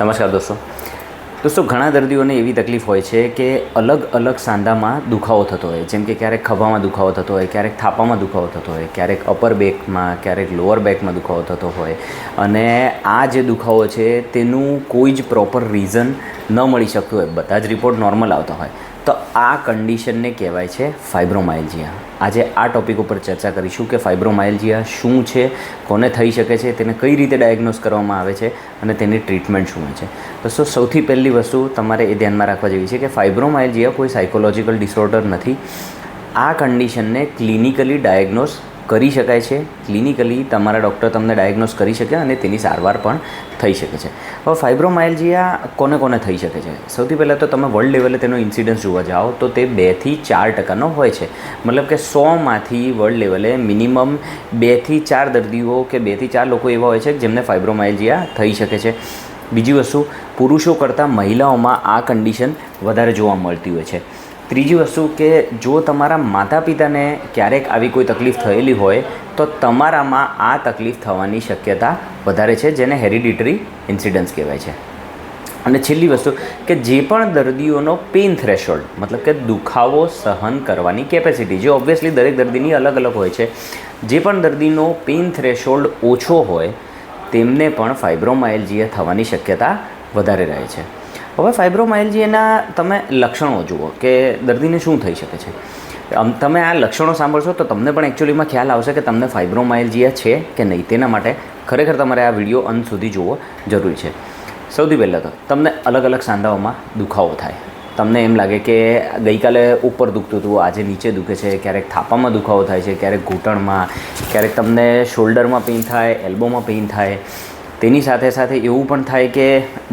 નમસ્કાર દોસ્તો. દોસ્તો, ઘણા દર્દીઓને એવી તકલીફ હોય છે કે અલગ અલગ સાંધામાં દુખાવો થતો હોય. જેમ કે ક્યારેક ખભામાં દુખાવો થતો હોય, ક્યારેક થાપામાં દુખાવો થતો હોય, ક્યારેક અપર બેકમાં ક્યારેક લોઅર બેકમાં દુખાવો થતો હોય. અને આ જે દુખાવો છે, તેનું કોઈ જ પ્રોપર રીઝન ન મળી શકતું હોય. બધા જ રિપોર્ટ નોર્મલ આવતા હોય. તો આ કન્ડિશનને કહેવાય છે ફાઇબ્રોમાઇલજિયા આજે આ ટોપિક ઉપર ચર્ચા કરીશું કે ફાઇબ્રોમાઇલજિયા શું છે, કોને થઈ શકે છે, તેને કઈ રીતે ડાયગ્નોઝ કરવામાં આવે છે અને તેની ટ્રીટમેન્ટ શું હોય છે. તો સૌથી પહેલી વસ્તુ તમારે એ ધ્યાનમાં રાખવા જેવી છે કે ફાઇબ્રોમાઇલજિયા કોઈ સાયકોલોજીકલ ડિસઓર્ડર નથી. આ કન્ડિશનને ક્લિનિકલી ડાયગ્નોઝ કરી શકાય છે. ક્લિનિકલી તમારા ડૉક્ટર તમને ડાયગ્નોઝ કરી શકે અને તેની સારવાર પણ થઈ શકે છે. હવે ફાઇબ્રોમાયલ્જિયા કોને કોને થઈ શકે છે? સૌથી પહેલાં તો તમે વર્લ્ડ લેવલે તેનો ઇન્સિડન્સ જોવા જાઓ તો તે બેથી ચાર ટકાનો હોય છે. મતલબ કે સોમાંથી વર્લ્ડ લેવલે મિનિમમ બેથી ચાર દર્દીઓ કે બેથી ચાર લોકો એવા હોય છે જેમને ફાઇબ્રોમાયલ્જિયા થઈ શકે છે. બીજી વસ્તુ, પુરુષો કરતાં મહિલાઓમાં આ કન્ડિશન વધારે જોવા મળતી હોય છે. ત્રીજી વસ્તુ કે જો તમારા માતા પિતાને ક્યારેક આવી કોઈ તકલીફ થયેલી હોય, તો તમારામાં આ તકલીફ થવાની શક્યતા વધારે છે, જેને હેરિડિટરી ઇન્સિડન્સ કહેવાય છે. અને છેલ્લી વસ્તુ કે જે પણ દર્દીઓનો પેઇન થ્રેશોલ્ડ મતલબ કે દુખાવો સહન કરવાની કેપેસિટી જે ઓબ્વિયસલી દરેક દર્દીની અલગ અલગ હોય છે, જે પણ દર્દીનો પેઇન થ્રેશોલ્ડ ઓછો હોય, તેમને પણ ફાઇબ્રોમાઇલજીએ થવાની શક્યતા વધારે રહે છે. હવે ફાઇબ્રોમાઇલ્જિયાના તમે લક્ષણો જુઓ કે દર્દીને શું થઈ શકે છે. આમ તમે આ લક્ષણો સાંભળશો તો તમને પણ એકચ્યુઅલીમાં ખ્યાલ આવશે કે તમને ફાઇબ્રોમાઇલ્જિયા છે કે નહીં તેના માટે ખરેખર તમારે આ વીડિયો અંત સુધી જોવો જરૂરી છે. સૌથી પહેલાં તો તમને અલગ અલગ સાંધાઓમાં દુખાવો થાય. તમને એમ લાગે કે ગઈકાલે ઉપર દુખતું હતું, આજે નીચે દુખે છે, ક્યારેક થાપામાં દુખાવો થાય છે, ક્યારેક ઘૂંટણમાં, ક્યારેક તમને શોલ્ડરમાં પેઇન થાય એલ્બોમાં પેઇન થાય. તેની સાથે સાથે એવું પણ થાય કે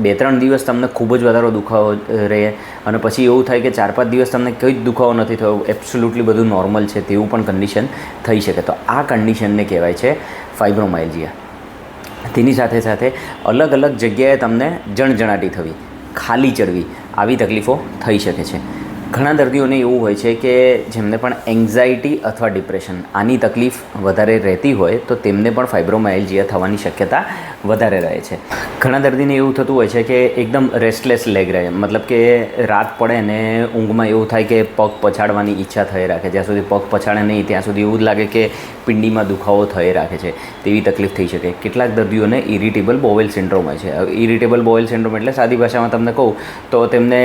બે ત્રણ દિવસ તમને ખૂબ જ વધારો દુખાવો રહે. અને પછી એવું થાય કે ચાર પાંચ દિવસ તમને કંઈ જ દુખાવો નથી થયો એબ્સોલ્યુટલી બધું નોર્મલ છે તેવું પણ કન્ડિશન થઈ શકે. તો આ કન્ડિશનને કહેવાય છે ફાઇબ્રોમાઇલ્જિયા તેની સાથે સાથે અલગ અલગ જગ્યાએ તમને જણજણાટી થવી, ખાલી ચડવી, આવી તકલીફો થઈ શકે છે. ઘણા દર્દીઓને એવું હોય છે કે જેમને પણ એન્ઝાયટી અથવા ડિપ્રેશન આની તકલીફ વધારે રહેતી હોય તો તેમને પણ ફાઇબ્રોમાઇલ્જિયા થવાની શક્યતા વધારે રહે છે. ઘણા દર્દીને એવું થતું હોય છે કે એકદમ રેસ્ટલેસ લેગ રહે, મતલબ કે રાત પડે ને ઊંઘમાં એવું થાય કે પગ પછાડવાની ઈચ્છા થઈ રાખે, જ્યાં સુધી પગ પછાડે નહીં ત્યાં સુધી એવું જ લાગે કે પિંડીમાં દુખાવો થઈ રાખે છે, તેવી તકલીફ થઈ શકે. કેટલાક દર્દીઓને ઇરિટેબલ બોવેલ સિન્ડ્રોમ હોય છે. ઇરિટેબલ બોવેલ સિન્ડ્રોમ એટલે સાદી ભાષામાં તમને કહું તો તેમને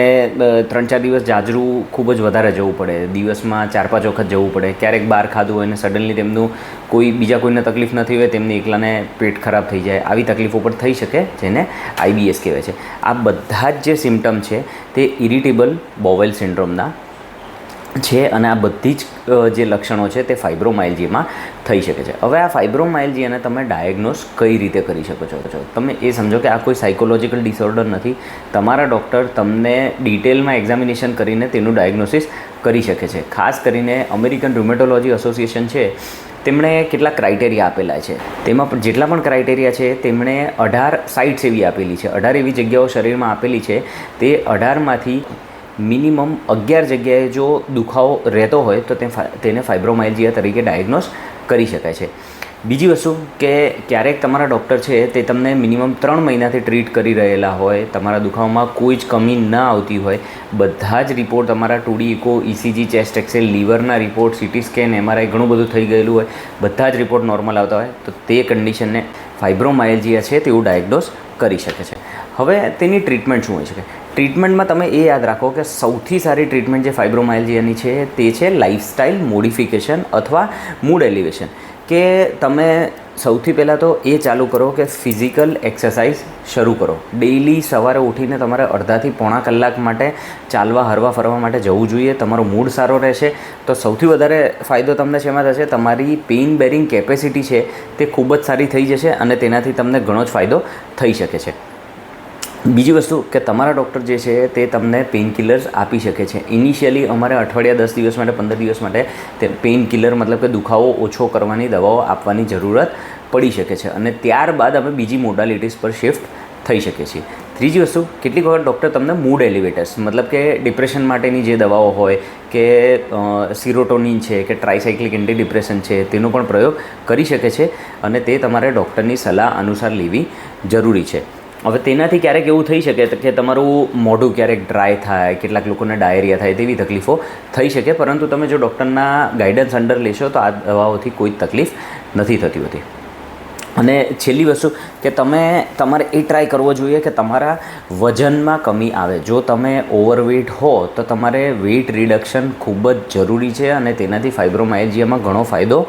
ત્રણ ચાર દિવસ જાજરું ખૂબ જ વધારે જવું પડે. દિવસમાં ચાર પાંચ વખત જવું પડે. ક્યારેક બહાર ખાધું હોય ને સડનલી તેમનું કોઈ બીજા કોઈને તકલીફ નથી હોય, તેમને એકલાને પેટ ખરાબ થઈ જાય. આવી તકલીફો પણ થઈ શકે, જેને આઈબીએસ કહેવાય છે. આ બધા જ જે સિમ્ટમ છે, તે ઇરિટેબલ બોવેલ સિન્ડ્રોમના છે અને આ બધી જ જે લક્ષણો છે તે ફાઇબ્રોમાઇલજીમાં થઈ શકે છે. હવે આ ફાઇબ્રોમાઇલ્જીયાને તમે ડાયગ્નોઝ કઈ રીતે કરી શકો છો? છો તમે એ સમજો કે આ કોઈ સાયકોલોજીકલ ડિસઓર્ડર નથી. તમારા ડૉક્ટર તમને ડિટેલમાં એક્ઝામિનેશન કરીને તેનું ડાયગ્નોસિસ કરી શકે છે. ખાસ કરીને અમેરિકન રુમેટોલોજી એસોસિએશન છે, તેમણે કેટલાક ક્રાઇટેરિયા આપેલા છે. તેમાં જેટલા પણ ક્રાઇટેરિયા છે, તેમણે અઢાર સાઇટ્સ એવી આપેલી છે. અઢાર એવી જગ્યાઓ શરીરમાં આપેલી છે. તે અઢારમાંથી મિનિમમ અગિયાર જગ્યાએ જો દુખાવો રહેતો હોય તો તેને ફાઇબ્રોમાઇલ્જિયા તરીકે ડાયગ્નોઝ કરી શકાય છે. બીજી વસ્તુ કે ક્યારેક તમારા ડૉક્ટર છે તે તમને મિનિમમ ત્રણ મહિનાથી ટ્રીટ કરી રહેલા હોય, તમારા દુખાવામાં કોઈ જ કમી ન આવતી હોય, બધા જ રિપોર્ટ તમારા two D echo ECG chest Excel, લીવરના રિપોર્ટ સિટી સ્કેન એમઆરઆઈ ઘણું બધું થઈ ગયેલું હોય, બધા જ રિપોર્ટ નોર્મલ આવતા હોય, તો તે કન્ડિશનને ફાઇબ્રોમાઇલ્જિયા છે તેવું ડાયગ્નોઝ કરી શકે છે. હવે તેની ટ્રીટમેન્ટ શું હોય છે? ટ્રીટમેન્ટમાં તમે એ યાદ રાખો કે સૌથી સારી ટ્રીટમેન્ટ જે ફાઇબ્રોમાઇલ્જિયાની છે, તે છે લાઇફસ્ટાઇલ મોડિફિકેશન અથવા મૂડ એલિવેશન કે તમે સૌથી પહેલાં તો એ ચાલુ કરો કે ફિઝિકલ એક્સરસાઇઝ શરૂ કરો. ડેઈલી સવારે ઉઠીને તમારે અડધાથી પોણા કલાક માટે ચાલવા, હરવા, ફરવા માટે જવું જોઈએ. તમારો મૂડ સારો રહેશે. તો સૌથી વધારે ફાયદો તમને શેમાં થશે? તમારી પેઇન બેરિંગ કેપેસિટી છે તે ખૂબ જ સારી થઈ જશે અને તેનાથી તમને ઘણો જ ફાયદો થઈ શકે છે. બીજી વસ્તુ કે તમારા ડૉક્ટર જે છે તે તમને પેઇનકિલર્સ આપી શકે છે. ઇનિશિયલી અમારે અઠવાડિયા દસ દિવસ માટે, પંદર દિવસ માટે તે પેઇનકિલર મતલબ કે દુખાવો ઓછો કરવાની, દવાઓ આપવાની જરૂરત પડી શકે છે અને ત્યારબાદ અમે બીજી મોડાલિટીઝ પર શિફ્ટ થઈ શકીએ છીએ. ત્રીજી વસ્તુ, કેટલીક વખત ડૉક્ટર તમને મૂડ એલિવેટર્સ મતલબ કે ડિપ્રેશન માટેની જે દવાઓ હોય કે સિરોટોનિન છે કે ટ્રાયસાયક્લિક એન્ટી ડિપ્રેશન છે, તેનો પણ પ્રયોગ કરી શકે છે અને તે તમારે ડૉક્ટરની સલાહ અનુસાર લેવી જરૂરી છે. હવે તેનાથી ક્યારેક એવું થઈ શકે કે તમારું મોઢું ક્યારેક ડ્રાય થાય, કેટલાક લોકોને ડાયરિયા થાય તેવી તકલીફો થઈ શકે, પરંતુ તમે જો ડૉક્ટરના ગાઈડન્સ અંડર લેશો તો આ દવાઓથી કોઈ તકલીફ નથી થતી હોતી. અને છેલ્લી વસ્તુ કે તમે, તમારે એ ટ્રાય કરવો જોઈએ કે તમારા વજનમાં કમી આવે. જો તમે ઓવરવેટ હો તો તમારે વેઇટ રિડક્શન ખૂબ જ જરૂરી છે અને તેનાથી ફાઇબ્રોમાઇલ્જિયામાં ઘણો ફાયદો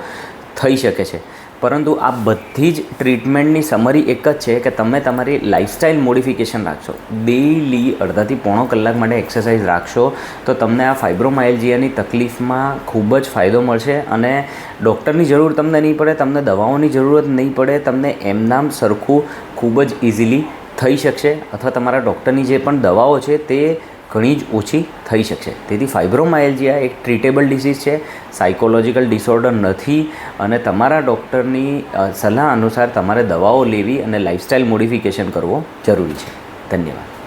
થઈ શકે છે. પરંતુ આ બધી જ ટ્રીટમેન્ટની સમરી એક જ છે કે તમે તમારી લાઇફસ્ટાઇલ મોડિફિકેશન રાખશો. ડેઈલી અડધાથી પોણો કલાક માટે એક્સરસાઇઝ રાખશો, તો તમને આ ફાઇબ્રોમાયલ્જિયાની તકલીફમાં ખૂબ જ ફાયદો મળશે અને ડૉક્ટરની જરૂર તમને નહીં પડે, તમને દવાઓની જરૂરત નહીં પડે, તમને એમનામ સરખું ખૂબ જ ઇઝીલી થઈ શકશે. અથવા તમારા ડૉક્ટરની જે પણ દવાઓ છે તે ઘણી જ ઓછી થઈ શકશે. તેથી ફાઇબ્રોમાયલ્જિયા એક ટ્રીટેબલ ડિસીઝ છે સાયકોલોજીકલ ડિસઓર્ડર નથી અને તમારા ડૉક્ટરની સલાહ અનુસાર તમારે દવાઓ લેવી અને લાઇફસ્ટાઇલ મોડિફિકેશન કરવો જરૂરી છે. ધન્યવાદ.